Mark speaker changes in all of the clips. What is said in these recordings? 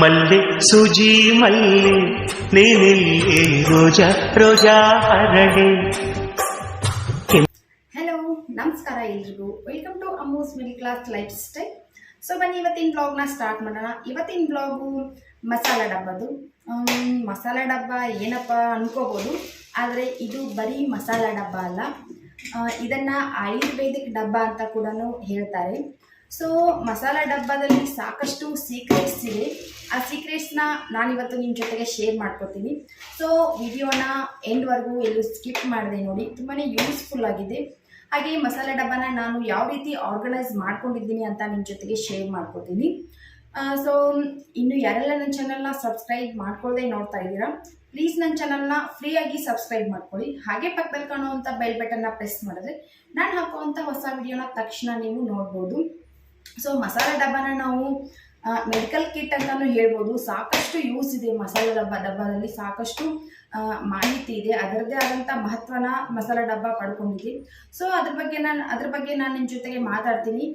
Speaker 1: ಮಲ್ಲೆ ಸೂಜಿ ಮಲ್ಲೆ ನೀನಿಲ್ಲಿ ರೋಜಾ ರೋಜಾ ಹರಡೆ
Speaker 2: ಹಲೋ ನಮಸ್ಕಾರ ಎಲ್ರಿಗೂ welcome to Ammu's middle class life style so ಬನ್ನಿ, ಇವತ್ತಿನ ಬ್ಲಾಗ್ನ ಸ್ಟಾರ್ಟ್ ಮಾಡೋಣ. ಇವತ್ತಿನ ಬ್ಲಾಗು ಮಸಾಲ ಡಬ್ಬದು. ಮಸಾಲ ಡಬ್ಬ ಏನಪ್ಪ ಅನ್ಕೋಬೋದು. ಆದರೆ ಇದು ಬರೀ ಮಸಾಲ ಡಬ್ಬ ಅಲ್ಲ. ಇದನ್ನ ಆಯುರ್ವೇದಿಕ್ ಡಬ್ಬ ಅಂತ ಕೂಡ ಹೇಳ್ತಾರೆ. ಸೊ ಮಸಾಲ ಡಬ್ಬದಲ್ಲಿ ಸಾಕಷ್ಟು ಸೀಕ್ರೆಟ್ಸ್ ಇದೆ. ಆ ಸೀಕ್ರೆಟ್ಸ್ನ ನಾನಿವತ್ತು ನಿಮ್ಮ ಜೊತೆಗೆ ಶೇರ್ ಮಾಡ್ಕೊತೀನಿ. ಸೊ ವಿಡಿಯೋನ ಎಂಡ್ವರೆಗೂ ಎಲ್ಲೂ ಸ್ಕಿಪ್ ಮಾಡಿದೆ ನೋಡಿ. ತುಂಬಾ ಯೂಸ್ಫುಲ್ ಆಗಿದೆ. ಹಾಗೆ ಮಸಾಲ ಡಬ್ಬನ ನಾನು ಯಾವ ರೀತಿ ಆರ್ಗನೈಸ್ ಮಾಡ್ಕೊಂಡಿದ್ದೀನಿ ಅಂತ ನಿಮ್ಮ ಜೊತೆಗೆ ಶೇರ್ ಮಾಡ್ಕೊತೀನಿ. ಸೊ ಇನ್ನು ಯಾರೆಲ್ಲ ನನ್ನ ಚಾನಲ್ನ ಸಬ್ಸ್ಕ್ರೈಬ್ ಮಾಡ್ಕೊಳ್ಳದೆ ನೋಡ್ತಾ ಇದ್ದೀರಾ ಪ್ಲೀಸ್ ನನ್ನ ಚಾನಲ್ನ ಫ್ರೀಯಾಗಿ ಸಬ್ಸ್ಕ್ರೈಬ್ ಮಾಡ್ಕೊಳ್ಳಿ. ಹಾಗೆ ಪಕ್ಕದಲ್ಲಿ ಕಾಣುವಂಥ ಬೆಲ್ ಬಟನ್ನ ಪ್ರೆಸ್ ಮಾಡಿದ್ರೆ ನಾನು ಹಾಕುವಂಥ ಹೊಸ ವಿಡಿಯೋನ ತಕ್ಷಣ ನೀವು ನೋಡ್ಬೋದು. ಸೊ ಮಸಾಲೆ ಡಬ್ಬನ ನಾವು ಮೆಡಿಕಲ್ ಕಿಟ್ ಅಂತಲೂ ಹೇಳ್ಬೋದು. ಸಾಕಷ್ಟು ಯೂಸ್ ಇದೆ ಮಸಾಲೆ ಡಬ್ಬ, ಡಬ್ಬದಲ್ಲಿ ಸಾಕಷ್ಟು ಮಾಹಿತಿ ಇದೆ. ಅದರದ್ದೇ ಆದಂಥ ಮಹತ್ವನ ಮಸಾಲೆ ಡಬ್ಬ ಪಡ್ಕೊಂಡಿದೆ ಸೊ ಅದ್ರ ಬಗ್ಗೆ ನಾನು, ಅದ್ರ ಬಗ್ಗೆ ನಾನು ನಿಮ್ಮ ಜೊತೆಗೆ ಮಾತಾಡ್ತೀನಿ.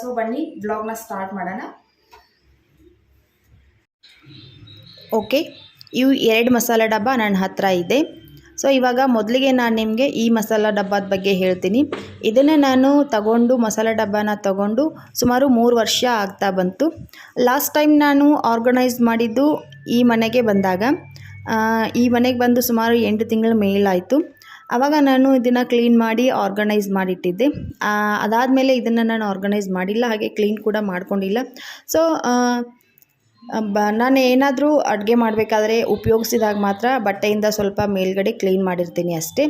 Speaker 2: ಸೊ ಬನ್ನಿ ಬ್ಲಾಗ್ನ ಸ್ಟಾರ್ಟ್ ಮಾಡೋಣ.
Speaker 3: ಓಕೆ ಇವು ಎರಡು ಮಸಾಲೆ ಡಬ್ಬ ನನ್ನ ಹತ್ರ ಇದೆ. ಸೊ ಇವಾಗ ಮೊದಲಿಗೆ ನಾನು ನಿಮಗೆ ಈ ಮಸಾಲ ಡಬ್ಬದ ಬಗ್ಗೆ ಹೇಳ್ತೀನಿ. ಇದನ್ನೇ ನಾನು ತಗೊಂಡು ಮಸಾಲ ಡಬ್ಬನ ತಗೊಂಡು ಸುಮಾರು ಮೂರು ವರ್ಷ ಆಗ್ತಾ ಬಂತು. ಲಾಸ್ಟ್ ಟೈಮ್ ನಾನು ಆರ್ಗನೈಸ್ ಮಾಡಿದ್ದು ಈ ಮನೆಗೆ ಬಂದಾಗ. ಈ ಮನೆಗೆ ಬಂದು ಸುಮಾರು ಎಂಟು ತಿಂಗಳ ಮೇಲಾಯಿತು. ಆವಾಗ ನಾನು ಇದನ್ನು ಕ್ಲೀನ್ ಮಾಡಿ ಆರ್ಗನೈಸ್ ಮಾಡಿಟ್ಟಿದ್ದೆ. ಅದಾದಮೇಲೆ ಇದನ್ನು ನಾನು ಆರ್ಗನೈಸ್ ಮಾಡಿಲ್ಲ, ಹಾಗೆ ಕ್ಲೀನ್ ಕೂಡ ಮಾಡ್ಕೊಂಡಿಲ್ಲ. ಸೊ ಬ, ನಾನು ಏನಾದರೂ ಅಡುಗೆ ಮಾಡಬೇಕಾದ್ರೆ ಉಪಯೋಗಿಸಿದಾಗ ಮಾತ್ರ ಬಟ್ಟೆಯಿಂದ ಸ್ವಲ್ಪ ಮೇಲ್ಗಡೆ ಕ್ಲೀನ್ ಮಾಡಿರ್ತೀನಿ ಅಷ್ಟೇ.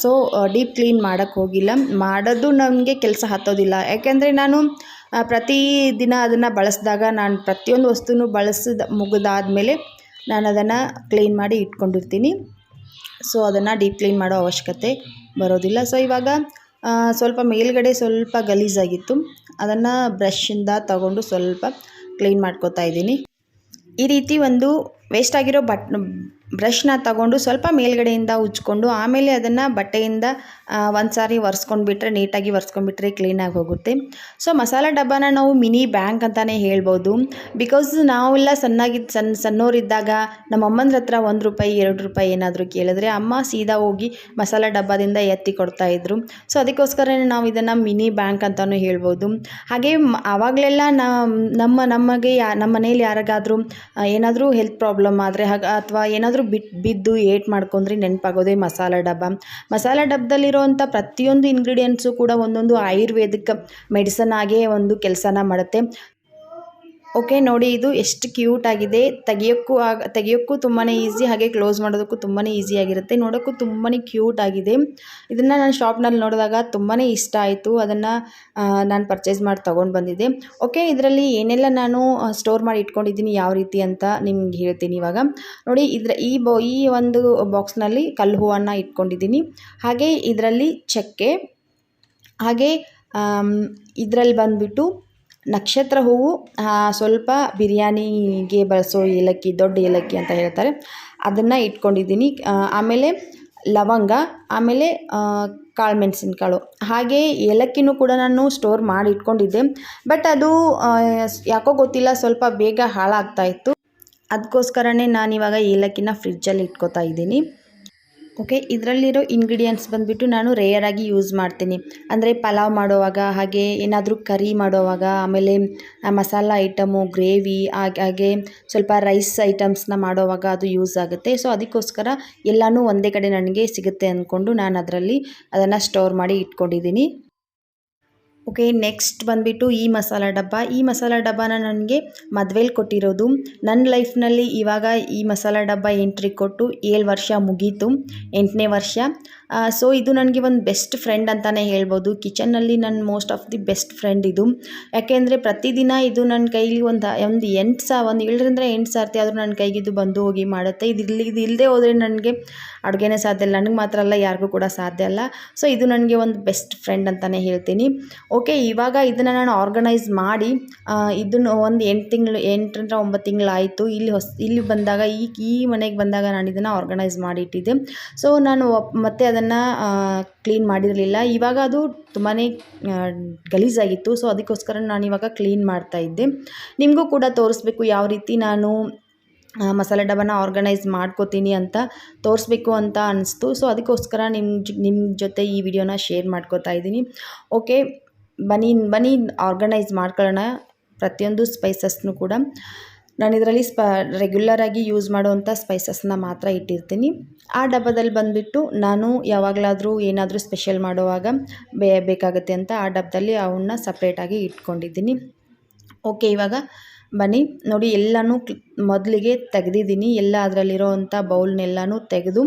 Speaker 3: ಸೊ ಡೀಪ್ ಕ್ಲೀನ್ ಮಾಡೋಕ್ಕೆ ಹೋಗಿಲ್ಲ. ಮಾಡೋದು ನನಗೆ ಕೆಲಸ ಹತ್ತೋದಿಲ್ಲ. ಯಾಕೆಂದರೆ ನಾನು ಪ್ರತಿ ದಿನ ಅದನ್ನು ಬಳಸಿದಾಗ ನಾನು ಪ್ರತಿಯೊಂದು ವಸ್ತುನೂ ಬಳಸಿದ, ಮುಗಿದಾದ್ಮೇಲೆ ನಾನು ಅದನ್ನು ಕ್ಲೀನ್ ಮಾಡಿ ಇಟ್ಕೊಂಡಿರ್ತೀನಿ. ಸೊ ಅದನ್ನು ಡೀಪ್ ಕ್ಲೀನ್ ಮಾಡೋ ಅವಶ್ಯಕತೆ ಬರೋದಿಲ್ಲ. ಸೊ ಇವಾಗ ಸ್ವಲ್ಪ ಮೇಲ್ಗಡೆ ಸ್ವಲ್ಪ ಗಲೀಜಾಗಿತ್ತು. ಅದನ್ನು ಬ್ರಷಿಂದ ತಗೊಂಡು ಸ್ವಲ್ಪ ಕ್ಲೀನ್ ಮಾಡ್ಕೋತಾ ಇದ್ದೀನಿ. ಈ ರೀತಿ ಒಂದು ವೇಸ್ಟ್ ಆಗಿರೋ ಬಟ್ ಬ್ರಷ್ನ ತಗೊಂಡು ಸ್ವಲ್ಪ ಮೇಲ್ಗಡೆಯಿಂದ ಉಜ್ಕೊಂಡು ಆಮೇಲೆ ಅದನ್ನು ಬಟ್ಟೆಯಿಂದ ಒಂದು ಸಾರಿ ಒರೆಸ್ಕೊಂಡ್ಬಿಟ್ರೆ, ನೀಟಾಗಿ ಒರೆಸ್ಕೊಂಡ್ಬಿಟ್ರೆ ಕ್ಲೀನಾಗಿ ಹೋಗುತ್ತೆ. ಸೊ ಮಸಾಲ ಡಬ್ಬನ ನಾವು ಮಿನಿ ಬ್ಯಾಂಕ್ ಅಂತಲೇ ಹೇಳ್ಬೋದು. ಬಿಕಾಸ್ ನಾವೆಲ್ಲ ಸಣ್ಣಾಗಿ ಸಣ್ಣ ಸಣ್ಣವರಿದ್ದಾಗ ನಮ್ಮ ಅಮ್ಮನ ಹತ್ರ ಒಂದು ರೂಪಾಯಿ, ಎರಡು ರೂಪಾಯಿ ಏನಾದರೂ ಕೇಳಿದ್ರೆ ಅಮ್ಮ ಸೀದಾ ಹೋಗಿ ಮಸಾಲ ಡಬ್ಬದಿಂದ ಎತ್ತಿ ಕೊಡ್ತಾ ಇದ್ರು. ಸೊ ಅದಕ್ಕೋಸ್ಕರನೇ ನಾವು ಇದನ್ನು ಮಿನಿ ಬ್ಯಾಂಕ್ ಅಂತಲೂ ಹೇಳ್ಬೋದು. ಹಾಗೆ ಆವಾಗಲೆಲ್ಲ ನಮ್ಮ, ನಮಗೆ ಯಾ, ನಮ್ಮ ಮನೇಲಿ ಯಾರಿಗಾದರೂ ಏನಾದರೂ ಹೆಲ್ತ್ ಪ್ರಾಬ್ಲಮ್ ಆದರೆ ಅಥವಾ ಏನಾದರೂ ಬಿಟ್ಟು ಬಿದ್ದು ಏಟ್ ಮಾಡ್ಕೊಂಡ್ರೆ ನೆನಪಾಗೋದೇ ಮಸಾಲ ಡಬ್ಬ. ಮಸಾಲ ಡಬ್ಬದಲ್ಲಿರೋವಂಥ ಪ್ರತಿಯೊಂದು ಇಂಗ್ರೀಡಿಯೆಂಟ್ಸು ಕೂಡ ಒಂದೊಂದು ಆಯುರ್ವೇದಿಕ್ ಮೆಡಿಸನ್ ಆಗೇ ಒಂದು ಕೆಲಸನ ಮಾಡುತ್ತೆ. ಓಕೆ, ನೋಡಿ, ಇದು ಎಷ್ಟು ಕ್ಯೂಟ್ ಆಗಿದೆ. ತೆಗಿಯೋಕ್ಕೂ ಆಗ, ತೆಗಿಯೋಕ್ಕೂ ತುಂಬಾ ಈಸಿ, ಹಾಗೆ ಕ್ಲೋಸ್ ಮಾಡೋದಕ್ಕೂ ತುಂಬಾ ಈಸಿ ಆಗಿರುತ್ತೆ. ನೋಡೋಕ್ಕೂ ತುಂಬಾ ಕ್ಯೂಟ್ ಆಗಿದೆ. ಇದನ್ನು ನಾನು ಶಾಪ್ನಲ್ಲಿ ನೋಡಿದಾಗ ತುಂಬಾ ಇಷ್ಟ ಆಯಿತು. ಅದನ್ನು ನಾನು ಪರ್ಚೇಸ್ ಮಾಡಿ ತೊಗೊಂಡು ಬಂದಿದ್ದೆ. ಓಕೆ, ಇದರಲ್ಲಿ ಏನೆಲ್ಲ ನಾನು ಸ್ಟೋರ್ ಮಾಡಿ ಇಟ್ಕೊಂಡಿದ್ದೀನಿ, ಯಾವ ರೀತಿ ಅಂತ ನಿಮ್ಗೆ ಹೇಳ್ತೀನಿ ಇವಾಗ. ನೋಡಿ, ಇದರ, ಈ ಬೊ, ಈ ಒಂದು ಬಾಕ್ಸ್ನಲ್ಲಿ ಕಲ್ಲು ಹೂವನ್ನು ಇಟ್ಕೊಂಡಿದ್ದೀನಿ. ಹಾಗೆ ಇದರಲ್ಲಿ ಚಕ್ಕೆ, ಹಾಗೆ ಇದರಲ್ಲಿ ಬಂದುಬಿಟ್ಟು ನಕ್ಷತ್ರ ಹೂವು ಸ್ವಲ್ಪ ಬಿರಿಯಾನಿಗೆ ಬಳಸೋ ಏಲಕ್ಕಿ, ದೊಡ್ಡ ಏಲಕ್ಕಿ ಅಂತ ಹೇಳ್ತಾರೆ. ಅದನ್ನು ಇಟ್ಕೊಂಡಿದ್ದೀನಿ. ಆಮೇಲೆ ಲವಂಗ, ಆಮೇಲೆ ಕಾಳು ಮೆಣಸಿನ್ಕಾಳು ಹಾಗೆ ಏಲಕ್ಕಿನೂ ಕೂಡ ನಾನು ಸ್ಟೋರ್ ಮಾಡಿ ಇಟ್ಕೊಂಡಿದ್ದೆ. ಬಟ್ ಅದು ಯಾಕೋ ಗೊತ್ತಿಲ್ಲ, ಸ್ವಲ್ಪ ಬೇಗ ಹಾಳಾಗ್ತಾ ಇತ್ತು. ಅದಕ್ಕೋಸ್ಕರನೇ ನಾನಿವಾಗ ಏಲಕ್ಕಿನ ಫ್ರಿಜ್ಜಲ್ಲಿ ಇಟ್ಕೋತಾ ಇದ್ದೀನಿ. ಓಕೆ ಇದರಲ್ಲಿರೋ ಇಂಗ್ರೀಡಿಯೆಂಟ್ಸ್ ಬಂದುಬಿಟ್ಟು ನಾನು ರೇಯರಾಗಿ ಯೂಸ್ ಮಾಡ್ತೀನಿ. ಅಂದರೆ ಪಲಾವ್ ಮಾಡೋವಾಗ, ಹಾಗೆ ಏನಾದರೂ ಕರಿ ಮಾಡೋವಾಗ, ಆಮೇಲೆ ಮಸಾಲ ಐಟಮು ಗ್ರೇವಿ ಹಾಗೆ ಹಾಗೆ ಸ್ವಲ್ಪ ರೈಸ್ ಐಟಮ್ಸ್ನ ಮಾಡೋವಾಗ ಅದು ಯೂಸ್ ಆಗುತ್ತೆ. ಸೊ ಅದಕ್ಕೋಸ್ಕರ ಎಲ್ಲನೂ ಒಂದೇ ಕಡೆ ನನಗೆ ಸಿಗುತ್ತೆ ಅಂದ್ಕೊಂಡು ನಾನು ಅದರಲ್ಲಿ ಅದನ್ನು ಸ್ಟೋರ್ ಮಾಡಿ ಇಟ್ಕೊಂಡಿದ್ದೀನಿ. ಓಕೆ ನೆಕ್ಸ್ಟ್ ಬಂದುಬಿಟ್ಟು ಈ ಮಸಾಲ ಡಬ್ಬ. ಈ ಮಸಾಲ ಡಬ್ಬನ ನನಗೆ ಮದುವೆಲಿ ಕೊಟ್ಟಿರೋದು. ನನ್ನ ಲೈಫ್ನಲ್ಲಿ ಇವಾಗ ಈ ಮಸಾಲ ಡಬ್ಬ ಎಂಟ್ರಿ ಕೊಟ್ಟು ಏಳು ವರ್ಷ ಮುಗೀತು. ಎಂಟನೇ ವರ್ಷ. ಸೊ ಇದು ನನಗೆ ಒಂದು ಬೆಸ್ಟ್ ಫ್ರೆಂಡ್ ಅಂತಲೇ ಹೇಳ್ಬೋದು. ಕಿಚನ್ನಲ್ಲಿ ನನ್ನ most of the best friend ಇದು. ಯಾಕೆಂದರೆ ಪ್ರತಿದಿನ ಇದು ನನ್ನ ಕೈಲಿ ಒಂದು ಒಂದು ಎಂಟು ಸಾ, ಒಂದು ಏಳರಿಂದ ಎಂಟು ಸರ್ತಿ ಆದರೂ ನನ್ನ ಕೈಗಿದು ಬಂದು ಹೋಗಿ ಮಾಡುತ್ತೆ. ಇದು ಇಲ್ಲಿ, ಇದು ಇಲ್ಲದೆ ಹೋದರೆ ನನಗೆ ಅಡುಗೆನೇ ಸಾಧ್ಯ ಇಲ್ಲ. ನನಗೆ ಮಾತ್ರ ಅಲ್ಲ, ಯಾರಿಗೂ ಕೂಡ ಸಾಧ್ಯ ಅಲ್ಲ. ಸೊ ಇದು ನನಗೆ ಒಂದು ಬೆಸ್ಟ್ ಫ್ರೆಂಡ್ ಅಂತಲೇ ಹೇಳ್ತೀನಿ. ಓಕೆ ಇವಾಗ ಇದನ್ನು ನಾನು ಆರ್ಗನೈಸ್ ಮಾಡಿ ಇದನ್ನು ಒಂದು ಎಂಟು ತಿಂಗಳು, ಎಂಟರಿಂದ ಒಂಬತ್ತು ತಿಂಗಳಾಯಿತು. ಇಲ್ಲಿ ಹೊಸ, ಇಲ್ಲಿ ಬಂದಾಗ ಈ ಈ ಮನೆಗೆ ಬಂದಾಗ ನಾನು ಇದನ್ನು ಆರ್ಗನೈಸ್ ಮಾಡಿ ಇಟ್ಟಿದ್ದೆ ಸೊ ನಾನು ಮತ್ತೆ ಅದನ್ನು ಅದನ್ನು ಕ್ಲೀನ್ ಮಾಡಿರಲಿಲ್ಲ. ಇವಾಗ ಅದು ತುಂಬಾ ಗಲೀಜಾಗಿತ್ತು. ಸೊ ಅದಕ್ಕೋಸ್ಕರ ನಾನು ಇವಾಗ ಕ್ಲೀನ್ ಮಾಡ್ತಾ ಇದ್ದೆ. ನಿಮಗೂ ಕೂಡ ತೋರಿಸ್ಬೇಕು ಯಾವ ರೀತಿ ನಾನು ಮಸಾಲೆ ಡಬ್ಬನ ಆರ್ಗನೈಸ್ ಮಾಡ್ಕೋತೀನಿ ಅಂತ ತೋರಿಸ್ಬೇಕು ಅಂತ ಅನಿಸ್ತು. ಸೊ ಅದಕ್ಕೋಸ್ಕರ ನಿಮ್ಮ ನಿಮ್ಮ ಜೊತೆ ಈ ವಿಡಿಯೋನ ಶೇರ್ ಮಾಡ್ಕೋತಾ ಇದ್ದೀನಿ. ಓಕೆ ಬನ್ನಿ ಬನ್ನಿ ಆರ್ಗನೈಸ್ ಮಾಡ್ಕೊಳ್ಳೋಣ ಪ್ರತಿಯೊಂದು ಸ್ಪೈಸಸ್ನು ಕೂಡ. ನಾನು ಇದರಲ್ಲಿ ಸ್ಪ ರೆಗ್ಯುಲರಾಗಿ ಯೂಸ್ ಮಾಡುವಂಥ ಸ್ಪೈಸಸ್ನ ಮಾತ್ರ ಇಟ್ಟಿರ್ತೀನಿ. ಆ ಡಬ್ಬದಲ್ಲಿ ಬಂದುಬಿಟ್ಟು ನಾನು ಯಾವಾಗಲಾದರೂ ಏನಾದರೂ ಸ್ಪೆಷಲ್ ಮಾಡುವಾಗ ಬೇಕಾಗುತ್ತೆ ಅಂತ ಆ ಡಬ್ಬದಲ್ಲಿ ಅವನ್ನ ಸಪ್ರೇಟಾಗಿ ಇಟ್ಕೊಂಡಿದ್ದೀನಿ. ಓಕೆ ಇವಾಗ ಬನ್ನಿ. ನೋಡಿ, ಎಲ್ಲನೂ ಮೊದಲಿಗೆ ತೆಗೆದಿದ್ದೀನಿ. ಎಲ್ಲ ಅದರಲ್ಲಿರೋವಂಥ ಬೌಲ್ನೆಲ್ಲನೂ ತೆಗೆದು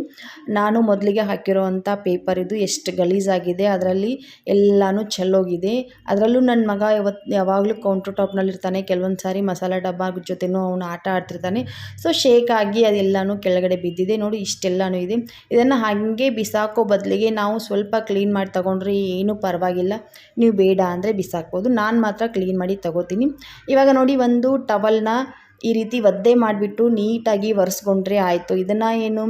Speaker 3: ನಾನು ಮೊದಲಿಗೆ ಹಾಕಿರೋವಂಥ ಪೇಪರ್ ಇದು ಎಷ್ಟು ಗಲೀಜಾಗಿದೆ, ಅದರಲ್ಲಿ ಎಲ್ಲನೂ ಚೆಲ್ಲೋಗಿದೆ. ಅದರಲ್ಲೂ ನನ್ನ ಮಗ ಯಾವತ್ತು ಯಾವಾಗಲೂ ಕೌಂಟ್ರ್ ಟಾಪ್ನಲ್ಲಿರ್ತಾನೆ ಕೆಲವೊಂದು ಸಾರಿ ಮಸಾಲೆ ಡಬ್ಬ ಜೊತೆನೂ ಅವನು ಆಟ ಆಡ್ತಿರ್ತಾನೆ. ಸೊ ಶೇಕ್ ಆಗಿ ಅದೆಲ್ಲನೂ ಕೆಳಗಡೆ ಬಿದ್ದಿದೆ. ನೋಡಿ, ಇಷ್ಟೆಲ್ಲನೂ ಇದೆ. ಇದನ್ನು ಹಾಗೆ ಬಿಸಾಕೋ ಬದಲಿಗೆ ನಾವು ಸ್ವಲ್ಪ ಕ್ಲೀನ್ ಮಾಡಿ ತಗೊಂಡ್ರೆ ಏನೂ ಪರವಾಗಿಲ್ಲ. ನೀವು ಬೇಡ ಅಂದರೆ ಬಿಸಾಕ್ಬೋದು. ನಾನು ಮಾತ್ರ ಕ್ಲೀನ್ ಮಾಡಿ ತಗೋತೀನಿ. ಇವಾಗ ನೋಡಿ, ಒಂದು ಟವಲ್ನ ಈ ರೀತಿ ಒದ್ದೆ ಮಾಡಿಬಿಟ್ಟು ನೀಟಾಗಿ ಒರೆಸ್ಕೊಂಡ್ರೆ ಆಯಿತು. ಇದನ್ನು ಏನು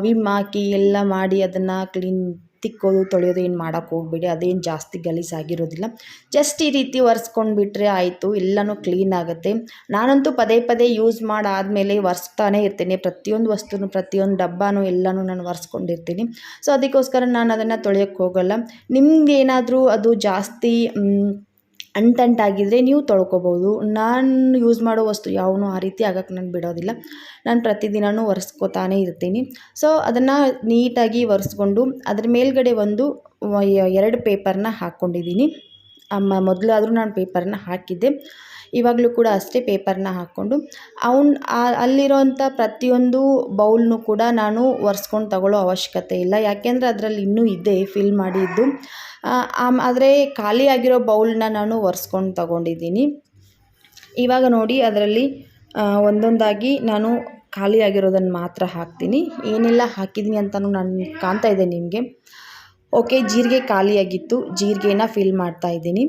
Speaker 3: ವಿಮ್ ಹಾಕಿ ಎಲ್ಲ ಮಾಡಿ ಅದನ್ನು ಕ್ಲೀನ್ ತಿಕ್ಕೋದು, ತೊಳೆಯೋದು ಏನು ಮಾಡೋಕ್ಕೆ ಹೋಗ್ಬೇಡಿ. ಅದೇನು ಜಾಸ್ತಿ ಗಲೀಜಾಗಿರೋದಿಲ್ಲ ಜಸ್ಟ್ ಈ ರೀತಿ ಒರೆಸ್ಕೊಂಡ್ಬಿಟ್ರೆ ಆಯಿತು. ಎಲ್ಲನೂ ಕ್ಲೀನ್ ಆಗುತ್ತೆ. ನಾನಂತೂ ಪದೇ ಪದೇ ಯೂಸ್ ಮಾಡಾದಮೇಲೆ ಒರೆಸ್ತಾನೆ ಇರ್ತೀನಿ. ಪ್ರತಿಯೊಂದು ವಸ್ತುನು, ಪ್ರತಿಯೊಂದು ಡಬ್ಬನೂ ಎಲ್ಲನೂ ನಾನು ಒರೆಸ್ಕೊಂಡಿರ್ತೀನಿ. ಸೊ, ಅದಕ್ಕೋಸ್ಕರ ನಾನು ಅದನ್ನು ತೊಳೆಯೋಕ್ಕೆ ಹೋಗಲ್ಲ. ನಿಮ್ಗೆ ಏನಾದರೂ ಅದು ಜಾಸ್ತಿ ಅಂಟಂಟಾಗಿದ್ದರೆ ನೀವು ತೊಳ್ಕೊಬೋದು. ನಾನು ಯೂಸ್ ಮಾಡೋ ವಸ್ತು ಯಾವನು ಆ ರೀತಿ ಆಗಕ್ಕೆ ನಾನು ಬಿಡೋದಿಲ್ಲ. ನಾನು ಪ್ರತಿದಿನವೂ ಒರೆಸ್ಕೊತಾನೆ ಇರ್ತೀನಿ. ಸೊ ಅದನ್ನು ನೀಟಾಗಿ ಒರೆಸ್ಕೊಂಡು ಅದ್ರ ಮೇಲ್ಗಡೆ ಒಂದು ಎರಡು ಪೇಪರ್ನ ಹಾಕ್ಕೊಂಡಿದ್ದೀನಿ ಮೊದಲಾದರೂ ನಾನು ಪೇಪರ್ನ ಹಾಕಿದ್ದೆ. ಇವಾಗಲೂ ಕೂಡ ಅಷ್ಟೇ ಪೇಪರ್ನ ಹಾಕ್ಕೊಂಡು ಅವ್ನ ಅಲ್ಲಿರೋಂಥ ಪ್ರತಿಯೊಂದು ಬೌಲ್ನು ಕೂಡ ನಾನು ಒರೆಸ್ಕೊಂಡು ತಗೊಳ್ಳೋ ಅವಶ್ಯಕತೆ ಇಲ್ಲ. ಯಾಕೆಂದರೆ ಅದರಲ್ಲಿ ಇನ್ನೂ ಇದೆ ಫಿಲ್ ಮಾಡಿದ್ದು. ಆದರೆ ಖಾಲಿಯಾಗಿರೋ ಬೌಲನ್ನ ಬೌಲ್ನ ನಾನು ಒರೆಸ್ಕೊಂಡು ತಗೊಂಡಿದ್ದೀನಿ. ಇವಾಗ ನೋಡಿ ಅದರಲ್ಲಿ ಒಂದೊಂದಾಗಿ ನಾನು ಖಾಲಿಯಾಗಿರೋದನ್ನು ಮಾತ್ರ ಹಾಕ್ತೀನಿ. ಏನೆಲ್ಲ ಹಾಕಿದ್ದೀನಿ ಅಂತಲೂ ನಾನು ಕಾಣ್ತಾ ಇದೆ ನಿಮಗೆ. ಓಕೆ, ಜೀರಿಗೆ ಖಾಲಿಯಾಗಿತ್ತು. ಜೀರಿಗೆನ ಫಿಲ್ ಮಾಡ್ತಾ ಇದ್ದೀನಿ.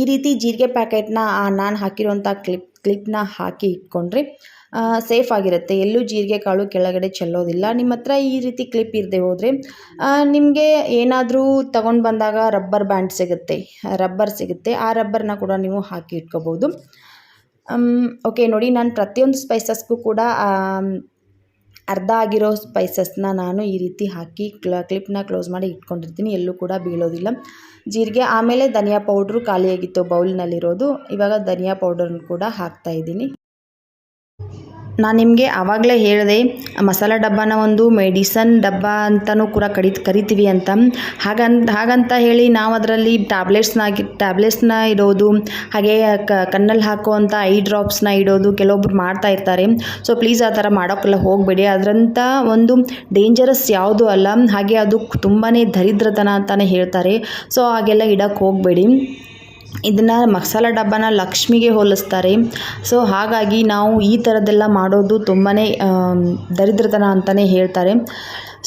Speaker 3: ಈ ರೀತಿ ಜೀರಿಗೆ ಪ್ಯಾಕೆಟ್ನ ನಾನು ಹಾಕಿರುವಂಥ ಕ್ಲಿಪ್, ಕ್ಲಿಪ್ನ ಹಾಕಿ ಇಟ್ಕೊಂಡ್ರೆ ಸೇಫ್ ಆಗಿರುತ್ತೆ. ಎಲ್ಲೂ ಜೀರಿಗೆ ಕಾಳು ಕೆಳಗಡೆ ಚೆಲ್ಲೋದಿಲ್ಲ. ನಿಮ್ಮ ಹತ್ರ ಈ ರೀತಿ ಕ್ಲಿಪ್ ಇರದೆ ಹೋದರೆ ನಿಮಗೆ ಏನಾದರೂ ತಗೊಂಡು ಬಂದಾಗ ರಬ್ಬರ್ ಬ್ಯಾಂಡ್ ಸಿಗುತ್ತೆ, ರಬ್ಬರ್ ಸಿಗುತ್ತೆ. ಆ ರಬ್ಬರ್ನ ಕೂಡ ನೀವು ಹಾಕಿ ಇಟ್ಕೋಬೋದು. ಓಕೆ, ನೋಡಿ, ನಾನು ಪ್ರತಿಯೊಂದು ಸ್ಪೈಸಸ್ಗೂ ಕೂಡ ಅರ್ಧ ಆಗಿರೋ ಸ್ಪೈಸಸ್ನ ನಾನು ಈ ರೀತಿ ಹಾಕಿ ಕ್ಲ ಕ್ಲಿಪ್ನ ಕ್ಲೋಸ್ ಮಾಡಿ ಇಟ್ಕೊಂಡಿರ್ತೀನಿ. ಎಲ್ಲೂ ಕೂಡ ಬೀಳೋದಿಲ್ಲ. ಜೀರಿಗೆ, ಆಮೇಲೆ ಧನಿಯಾ ಪೌಡ್ರು ಖಾಲಿಯಾಗಿತ್ತು ಬೌಲ್ನಲ್ಲಿರೋದು ಇವಾಗ ಧನಿಯಾ ಪೌಡರ್ನ ಕೂಡ ಹಾಕ್ತಾ ಇದ್ದೀನಿ. ನಾನು ನಿಮಗೆ ಆವಾಗಲೇ ಹೇಳಿದೆ, ಮಸಾಲ ಡಬ್ಬನ ಒಂದು ಮೆಡಿಸನ್ ಡಬ್ಬ ಅಂತಲೂ ಕೂಡ ಕಡಿ ಕರಿತೀವಿ ಅಂತ. ಹಾಗಂತ ಹಾಗಂತ ಹೇಳಿ ನಾವು ಅದರಲ್ಲಿ ಟ್ಯಾಬ್ಲೆಟ್ಸ್ನಾಗಿ, ಟ್ಯಾಬ್ಲೆಟ್ಸ್ನ ಇಡೋದು, ಹಾಗೆ ಕಣ್ಣಲ್ಲಿ ಹಾಕುವಂಥ ಐ ಡ್ರಾಪ್ಸ್ನ ಇಡೋದು ಕೆಲವೊಬ್ರು ಮಾಡ್ತಾ ಇರ್ತಾರೆ. ಸೊ ಪ್ಲೀಸ್ ಆ ಥರ ಮಾಡೋಕ್ಕೆಲ್ಲ ಹೋಗಬೇಡಿ. ಅದರಂಥ ಒಂದು ಡೇಂಜರಸ್ ಯಾವುದು ಅಲ್ಲ, ಹಾಗೆ ಅದು ತುಂಬಾ ದರಿದ್ರತನ ಅಂತಲೇ ಹೇಳ್ತಾರೆ. ಸೊ ಹಾಗೆಲ್ಲ ಇಡೋಕ್ಕೆ ಹೋಗಬೇಡಿ. ಇದನ್ನು ಮಸಾಲ ಡಬ್ಬನ ಲಕ್ಷ್ಮಿಗೆ ಹೋಲಿಸ್ತಾರೆ. ಸೊ ಹಾಗಾಗಿ ನಾವು ಈ ಥರದ್ದೆಲ್ಲ ಮಾಡೋದು ತುಂಬಾ ದರಿದ್ರತನ ಅಂತಲೇ ಹೇಳ್ತಾರೆ.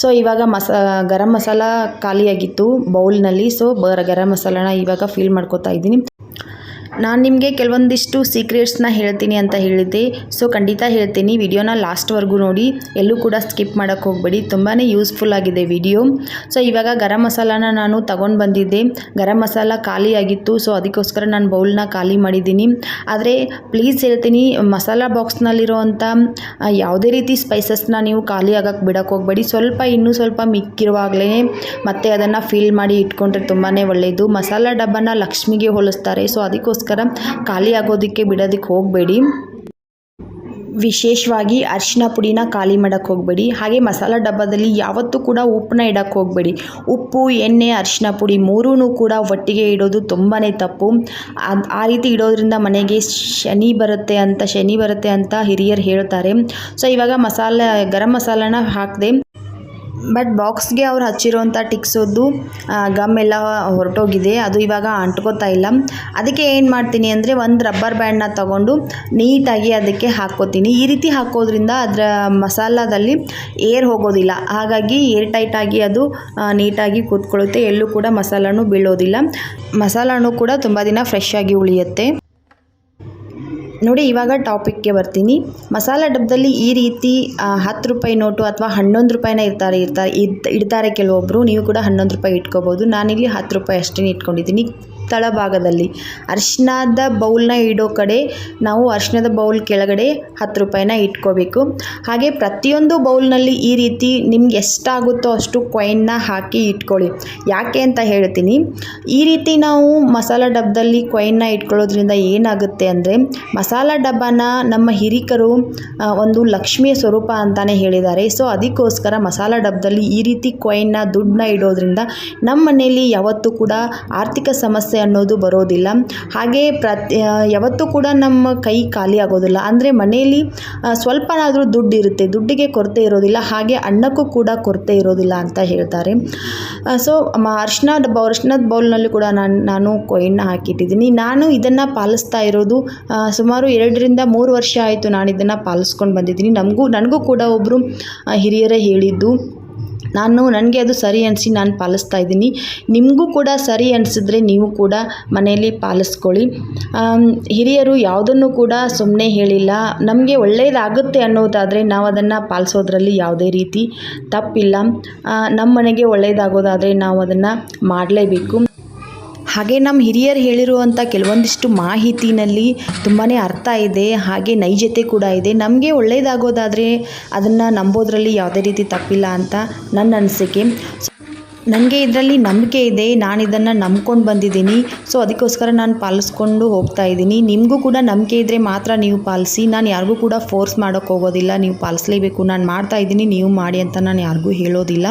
Speaker 3: ಸೊ ಇವಾಗ ಮಸ, ಗರಂ ಮಸಾಲ ಖಾಲಿಯಾಗಿತ್ತು ಬೌಲ್ನಲ್ಲಿ. ಸೊ ಗರಂ ಮಸಾಲಾನ ಇವಾಗ ಫಿಲ್ ಮಾಡ್ಕೋತಾ ಇದ್ದೀನಿ. ನಾನು ನಿಮಗೆ ಕೆಲವೊಂದಿಷ್ಟು ಸೀಕ್ರೆಟ್ಸ್ನ ಹೇಳ್ತೀನಿ ಅಂತ ಹೇಳಿದ್ದೆ. ಸೊ ಖಂಡಿತ ಹೇಳ್ತೀನಿ. ವಿಡಿಯೋನ ಲಾಸ್ಟ್ವರೆಗೂ ನೋಡಿ. ಎಲ್ಲೂ ಕೂಡ ಸ್ಕಿಪ್ ಮಾಡೋಕ್ಕೆ ಹೋಗಬೇಡಿ. ತುಂಬಾ ಯೂಸ್ಫುಲ್ ಆಗಿದೆ ವಿಡಿಯೋ ಸೊ ಇವಾಗ ಗರಂ ಮಸಾಲಾನ ನಾನು ತಗೊಂಡು ಬಂದಿದ್ದೆ. ಗರಂ ಮಸಾಲ ಖಾಲಿಯಾಗಿತ್ತು ಸೊ ಅದಕ್ಕೋಸ್ಕರ ನಾನು ಬೌಲ್ನ ಖಾಲಿ ಮಾಡಿದ್ದೀನಿ. ಆದರೆ ಪ್ಲೀಸ್ ಹೇಳ್ತೀನಿ, ಮಸಾಲ ಬಾಕ್ಸ್ನಲ್ಲಿರೋವಂಥ ಯಾವುದೇ ರೀತಿ ಸ್ಪೈಸಸ್ನ ನೀವು ಖಾಲಿ ಆಗೋಕ್ಕೆ ಬಿಡೋಕ್ಕೆ ಹೋಗಬೇಡಿ. ಸ್ವಲ್ಪ ಇನ್ನೂ ಸ್ವಲ್ಪ ಮಿಕ್ಕಿರುವಾಗಲೇ ಮತ್ತೆ ಅದನ್ನು ಫಿಲ್ ಮಾಡಿ ಇಟ್ಕೊಂಡ್ರೆ ತುಂಬಾ ಒಳ್ಳೆಯದು ಮಸಾಲ ಡಬ್ಬನ ಲಕ್ಷ್ಮಿಗೆ ಹೋಲಿಸ್ತಾರೆ. ಸೊ ಅದಕ್ಕೋಸ್ಕರ ಖಾಲಿ ಆಗೋದಕ್ಕೆ ಬಿಡೋದಕ್ಕೆ ಹೋಗಬೇಡಿ. ವಿಶೇಷವಾಗಿ ಅರಿಶಿನ ಪುಡಿನ ಖಾಲಿ ಮಾಡೋಕ್ಕೆ ಹೋಗಬೇಡಿ. ಹಾಗೆ ಮಸಾಲ ಡಬ್ಬದಲ್ಲಿ ಯಾವತ್ತೂ ಕೂಡ ಉಪ್ಪನ್ನ ಇಡೋಕ್ಕೆ ಹೋಗಬೇಡಿ. ಉಪ್ಪು, ಎಣ್ಣೆ ಅರಿಶಿನ ಪುಡಿ ಮೂರೂ ಕೂಡ ಒಟ್ಟಿಗೆ ಇಡೋದು ತುಂಬಾ ತಪ್ಪು. ಆ ರೀತಿ ಇಡೋದ್ರಿಂದ ಮನೆಗೆ ಶನಿ ಬರುತ್ತೆ ಅಂತ, ಶನಿ ಬರುತ್ತೆ ಅಂತ ಹಿರಿಯರು ಹೇಳ್ತಾರೆ ಸೊ, ಇವಾಗ ಮಸಾಲೆ, ಗರಂ ಮಸಾಲನ ಹಾಕಿದೆ ಬಟ್ ಬಾಕ್ಸ್ಗೆ ಅವ್ರು ಹಚ್ಚಿರೋಂಥ ಟಿಕ್ಸೋದು ಗಮ್ ಎಲ್ಲ ಹೊರಟೋಗಿದೆ. ಅದು ಇವಾಗ ಅಂಟ್ಕೋತಾ ಇಲ್ಲ. ಅದಕ್ಕೆ ಏನು ಮಾಡ್ತೀನಿ ಅಂದರೆ ಒಂದು ರಬ್ಬರ್ ಬ್ಯಾಂಡ್ನ ತಗೊಂಡು ನೀಟಾಗಿ ಅದಕ್ಕೆ ಹಾಕ್ಕೋತೀನಿ. ಈ ರೀತಿ ಹಾಕೋದ್ರಿಂದ ಅದರ ಮಸಾಲದಲ್ಲಿ ಏರ್ ಹೋಗೋದಿಲ್ಲ. ಹಾಗಾಗಿ ಏರ್ ಟೈಟಾಗಿ ಅದು ನೀಟಾಗಿ ಕೂತ್ಕೊಳ್ಳುತ್ತೆ. ಎಲ್ಲೂ ಕೂಡ ಮಸಾಲನೂ ಬೀಳೋದಿಲ್ಲ. ಮಸಾಲನೂ ಕೂಡ ತುಂಬ ದಿನ ಫ್ರೆಶ್ ಆಗಿ ಉಳಿಯುತ್ತೆ. ನೋಡಿ, ಇವಾಗ ಟಾಪಿಕ್ಗೆ ಬರ್ತೀನಿ. ಮಸಾಲ ಡಬ್ಬದಲ್ಲಿ ಈ ರೀತಿ ಹತ್ತು ರೂಪಾಯಿ ನೋಟು ಅಥವಾ ಹನ್ನೊಂದು ರೂಪಾಯಿನ ಇರ್ತಾರೆ ಇರ್ತಾರೆ ಇದ್ ಇಡ್ತಾರೆ ಕೆಲವೊಬ್ಬರು ನೀವು ಕೂಡ ಹನ್ನೊಂದು ರೂಪಾಯಿ ಇಟ್ಕೋಬೋದು. ನಾನಿಲ್ಲಿ ಹತ್ತು ರೂಪಾಯಿ ಅಷ್ಟೇ ಇಟ್ಕೊಂಡಿದ್ದೀನಿ. ತಳಭಾಗದಲ್ಲಿ ಅರಿಶಿಣದ ಬೌಲ್ನ ಇಡೋ ಕಡೆ ನಾವು ಅರಿಶಿಣದ ಬೌಲ್ ಕೆಳಗಡೆ ಹತ್ತು ರೂಪಾಯಿನ ಇಟ್ಕೋಬೇಕು. ಹಾಗೆ ಪ್ರತಿಯೊಂದು ಬೌಲ್ನಲ್ಲಿ ಈ ರೀತಿ ನಿಮ್ಗೆ ಎಷ್ಟಾಗುತ್ತೋ ಅಷ್ಟು ಕಾಯಿನ್ನ ಹಾಕಿ ಇಟ್ಕೊಳ್ಳಿ. ಯಾಕೆ ಅಂತ ಹೇಳ್ತೀನಿ. ಈ ರೀತಿ ನಾವು ಮಸಾಲ ಡಬ್ಬದಲ್ಲಿ ಕಾಯಿನ್ನ ಇಟ್ಕೊಳ್ಳೋದ್ರಿಂದ ಏನಾಗುತ್ತೆ ಅಂದರೆ, ಮಸಾಲ ಡಬ್ಬನ ನಮ್ಮ ಹಿರಿಕರು ಒಂದು ಲಕ್ಷ್ಮಿಯ ಸ್ವರೂಪ ಅಂತಲೇ ಹೇಳಿದ್ದಾರೆ. ಸೊ, ಅದಕ್ಕೋಸ್ಕರ ಮಸಾಲ ಡಬ್ಬದಲ್ಲಿ ಈ ರೀತಿ ಕಾಯಿನ್ನ ದುಡ್ಡನ್ನ ಇಡೋದ್ರಿಂದ ನಮ್ಮ ಮನೆಯಲ್ಲಿ ಯಾವತ್ತೂ ಕೂಡ ಆರ್ಥಿಕ ಸಮಸ್ಯೆ ಅನ್ನೋದು ಬರೋದಿಲ್ಲ. ಹಾಗೆ ಪ್ರತಿ ಯಾವತ್ತೂ ಕೂಡ ನಮ್ಮ ಕೈ ಖಾಲಿ ಆಗೋದಿಲ್ಲ. ಅಂದರೆ ಮನೆಯಲ್ಲಿ ಸ್ವಲ್ಪನಾದರೂ ದುಡ್ಡು ಇರುತ್ತೆ. ದುಡ್ಡಿಗೆ ಕೊರತೆ ಇರೋದಿಲ್ಲ. ಹಾಗೆ ಅನ್ನಕ್ಕೂ ಕೂಡ ಕೊರತೆ ಇರೋದಿಲ್ಲ ಅಂತ ಹೇಳ್ತಾರೆ. ಸೊ ಅರ್ಶಿನ ಡಬ್ಬ, ಅರ್ಶಿನದ ಬೌಲ್ನಲ್ಲಿ ಕೂಡ ನಾನು ನಾನು ಕೊಯ್ನ ಹಾಕಿಟ್ಟಿದ್ದೀನಿ. ನಾನು ಇದನ್ನು ಪಾಲಿಸ್ತಾ ಇರೋದು ಸುಮಾರು ಎರಡರಿಂದ ಮೂರು ವರ್ಷ ಆಯಿತು ನಾನು ಇದನ್ನು ಪಾಲಿಸ್ಕೊಂಡು ಬಂದಿದ್ದೀನಿ. ನಮಗೂ, ನನಗೂ ಕೂಡ ಒಬ್ಬರು ಹಿರಿಯರೇ ಹೇಳಿದ್ದು. ನಾನು ನನಗೆ ಅದು ಸರಿ ಅನಿಸಿ ನಾನು ಪಾಲಿಸ್ತಾ ಇದ್ದೀನಿ. ನಿಮಗೂ ಕೂಡ ಸರಿ ಅನಿಸಿದ್ರೆ ನೀವು ಕೂಡ ಮನೆಯಲ್ಲಿ ಪಾಲಿಸ್ಕೊಳ್ಳಿ. ಹಿರಿಯರು ಯಾವುದನ್ನು ಕೂಡ ಸುಮ್ಮನೆ ಹೇಳಿಲ್ಲ. ನಮಗೆ ಒಳ್ಳೆಯದಾಗುತ್ತೆ ಅನ್ನೋದಾದರೆ ನಾವು ಅದನ್ನು ಪಾಲಿಸೋದ್ರಲ್ಲಿ ಯಾವುದೇ ರೀತಿ ತಪ್ಪಿಲ್ಲ. ನಮ್ಮ ಮನೆಗೆ ಒಳ್ಳೆಯದಾಗೋದಾದರೆ ನಾವು ಅದನ್ನು ಮಾಡಲೇಬೇಕು. ಹಾಗೆ ನಮ್ಮ ಹಿರಿಯರು ಹೇಳಿರುವಂಥ ಕೆಲವೊಂದಿಷ್ಟು ಮಾಹಿತಿನಲ್ಲಿ ತುಂಬಾ ಅರ್ಥ ಇದೆ, ಹಾಗೆ ನೈಜತೆ ಕೂಡ ಇದೆ. ನಮಗೆ ಒಳ್ಳೆಯದಾಗೋದಾದರೆ ಅದನ್ನು ನಂಬೋದ್ರಲ್ಲಿ ಯಾವುದೇ ರೀತಿ ತಪ್ಪಿಲ್ಲ ಅಂತ ನನ್ನ ಅನಿಸಿಕೆ. ನನಗೆ ಇದರಲ್ಲಿ ನಂಬಿಕೆ ಇದೆ, ನಾನು ಇದನ್ನು ನಂಬ್ಕೊಂಡು ಬಂದಿದ್ದೀನಿ. ಸೊ, ಅದಕ್ಕೋಸ್ಕರ ನಾನು ಪಾಲಿಸ್ಕೊಂಡು ಹೋಗ್ತಾ ಇದ್ದೀನಿ. ನಿಮಗೂ ಕೂಡ ನಂಬಿಕೆ ಇದ್ದರೆ ಮಾತ್ರ ನೀವು ಪಾಲಿಸಿ. ನಾನು ಯಾರಿಗೂ ಕೂಡ ಫೋರ್ಸ್ ಮಾಡೋಕ್ಕೆ ಹೋಗೋದಿಲ್ಲ. ನೀವು ಪಾಲಿಸಲೇಬೇಕು. ನಾನು ಮಾಡ್ತಾ ಇದ್ದೀನಿ, ನೀವು ಮಾಡಿ ಅಂತ ನಾನು ಯಾರಿಗೂ ಹೇಳೋದಿಲ್ಲ.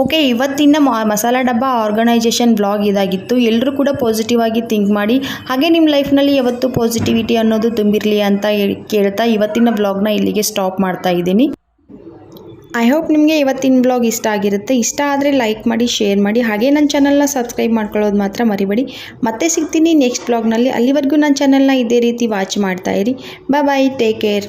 Speaker 3: ಓಕೆ, ಇವತ್ತಿನ ಮಸಾಲ ಡಬ್ಬ ಆರ್ಗನೈಜೇಷನ್ ಬ್ಲಾಗ್ ಇದಾಗಿತ್ತು. ಎಲ್ಲರೂ ಕೂಡ ಪಾಸಿಟಿವ್ ಆಗಿ ಥಿಂಕ್ ಮಾಡಿ. ಹಾಗೆ ನಿಮ್ಮ ಲೈಫ್ನಲ್ಲಿ ಯಾವತ್ತು ಪಾಸಿಟಿವಿಟಿ ಅನ್ನೋದು ತುಂಬಿರಲಿ ಅಂತ ಕೇಳ್ತಾ ಇವತ್ತಿನ ಬ್ಲಾಗ್ನ ಇಲ್ಲಿಗೆ ಸ್ಟಾಪ್ ಮಾಡ್ತಾ ಇದ್ದೀನಿ. ಐ ಹೋಪ್ ನಿಮಗೆ ಇವತ್ತಿನ ಬ್ಲಾಗ್ ಇಷ್ಟ ಆಗಿರುತ್ತೆ. ಇಷ್ಟ ಆದರೆ ಲೈಕ್ ಮಾಡಿ ಶೇರ್ ಮಾಡಿ. ಹಾಗೆ ನನ್ನ ಚಾನಲ್ನ ಸಬ್ಸ್ಕ್ರೈಬ್ ಮಾಡ್ಕೊಳ್ಳೋದು ಮಾತ್ರ ಮರಿಬೇಡಿ. ಮತ್ತೆ ಸಿಗ್ತೀನಿ ನೆಕ್ಸ್ಟ್ ಬ್ಲಾಗ್ನಲ್ಲಿ ಅಲ್ಲಿವರೆಗೂ ನನ್ನ ಚಾನಲ್ನ ಇದೇ ರೀತಿ ವಾಚ್ ಮಾಡ್ತಾ ಇರಿ. ಬಾಯ್ ಬಾಯ್ ಟೇಕ್ ಕೇರ್